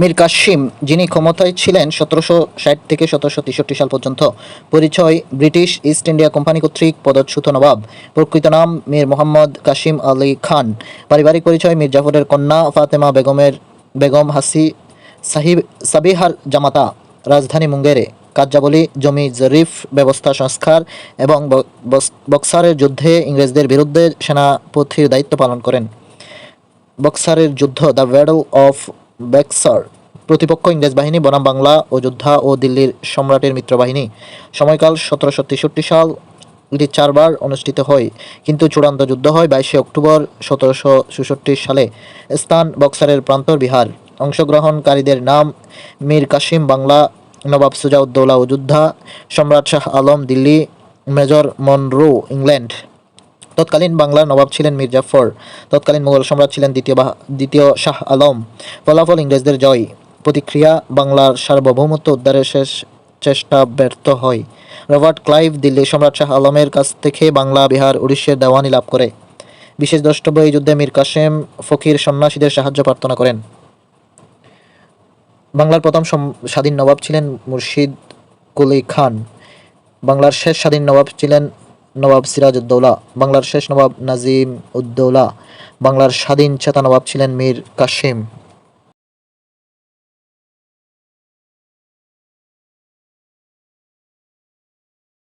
মীর কাশিম যিনি ক্ষমতায় ছিলেন সতেরোশো ষাট থেকে সতেরোশো তেষট্টি সাল পর্যন্ত। পরিচয়, ব্রিটিশ ইস্ট ইন্ডিয়া কোম্পানি কর্তৃক পদচ্যুত নবাব। প্রকৃত নাম, মীর মোহাম্মদ কাশিম আলী খান। পারিবারিক পরিচয়, মীর জাফরের কন্যা ফাতেমা বেগমের বেগম হাসি সাহিব সাবিহার জামাতা। রাজধানী মুঙ্গেরে। কার্যাবলী, জমি জরিফ, ব্যবস্থা সংস্কার এবং বক্সারের যুদ্ধে ইংরেজদের বিরুদ্ধে সেনাপতির দায়িত্ব পালন করেন। বক্সারের যুদ্ধ, দ্য ব্যাটল অফ বেক্সার প্রতিপক্ষ ইংরেজ বাহিনী, বনাম বাংলা যোদ্ধা ও দিল্লির সম্রাটের মিত্রবাহিনী। সময়কাল সতেরোশো তেষট্টি সাল, এটি চারবার অনুষ্ঠিত হয়, কিন্তু চূড়ান্ত যুদ্ধ হয় বাইশে অক্টোবর সতেরোশো চৌষট্টি সালে। স্থান বক্সারের প্রান্তর বিহার। অংশগ্রহণকারীদের নাম মীর কাসিম বাংলা, নবাব সুজাউদ্দৌলা যোদ্ধা, সম্রাট Shah Alam Delhi, major Munro, England. তৎকালীন বাংলার নবাব ছিলেন মীর জাফর তৎকালীন মুঘল সম্রাট ছিলেন দ্বিতীয় দ্বিতীয় শাহ আলম। ফলাফল ইংরেজদের জয়। প্রতিক্রিয়া, বাংলার সার্বভৌমত্ব উদ্ধারের শেষ চেষ্টা ব্যর্থ হয়। রবার্ট ক্লাইভ দিল্লির সম্রাট শাহ আলমের কাছ থেকে বাংলা, বিহার, উড়িষ্যার দেওয়ানি লাভ করে। বিশেষ দ্রষ্টব্য এই যুদ্ধে মীর কাসেম ফকির সন্ন্যাসীদের সাহায্য প্রার্থনা করেন। বাংলার প্রথম স্বাধীন নবাব ছিলেন মুর্শিদ কুলি খান। বাংলার শেষ স্বাধীন নবাব ছিলেন নবাব সিরাজউদ্দৌলা বাংলার শেষ নবাব নাজিম উদ্দৌলা বাংলার স্বাধীন চেতা নবাব ছিলেন মীর কাসিম।